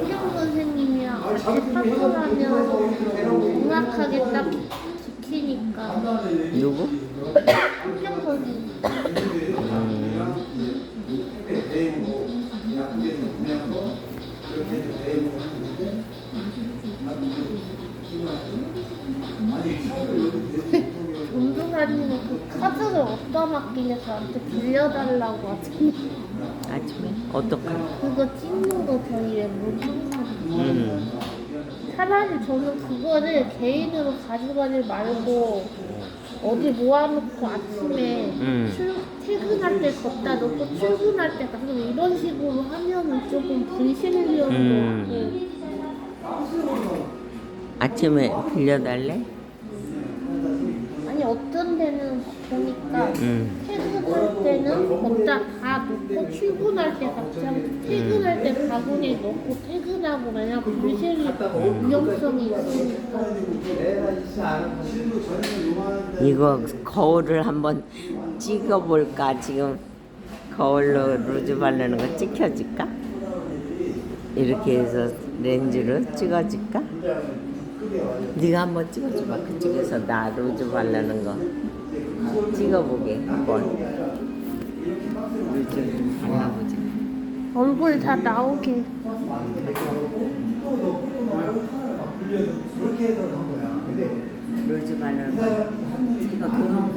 김경 선생님이랑 같이 파트하면 정확하게 딱 지키니까. 누구? 김경 선생님. 운동하는 그 카드를 어디다 맡기냐 저한테 빌려달라고 하잖아요 아침에 어떡해? 그거 찍는 거 저희 멤버 항상 음. 차라리 저는 그거를 개인으로 가져가지 말고 어디 모아놓고 아침에 음. 출, 퇴근할 때 걷다 놓고 출근할 때 가서 이런 식으로 하면은 조금 분실 위험도 음. 없고 아침에 빌려달래? 어떤 데는 보니까 음. 퇴근할 때는 걷다 다 놓고 출근할 때 같이 하고 퇴근할 때 바구니에 넣고 퇴근하고 왜냐면 분실 위험성이 있으니까 이거 거울을 한번 찍어볼까? 지금 거울로 루즈 바르는 거 찍혀질까? 이렇게 해서 렌즈로 찍어줄까? 네가 한번 찍어줘봐. 그쪽에서 나 루즈 바르는 거 찍어보게 한번. 루즈 발라보자. 얼굴 다 나오게 루즈 바르는 거 찍어. 동영상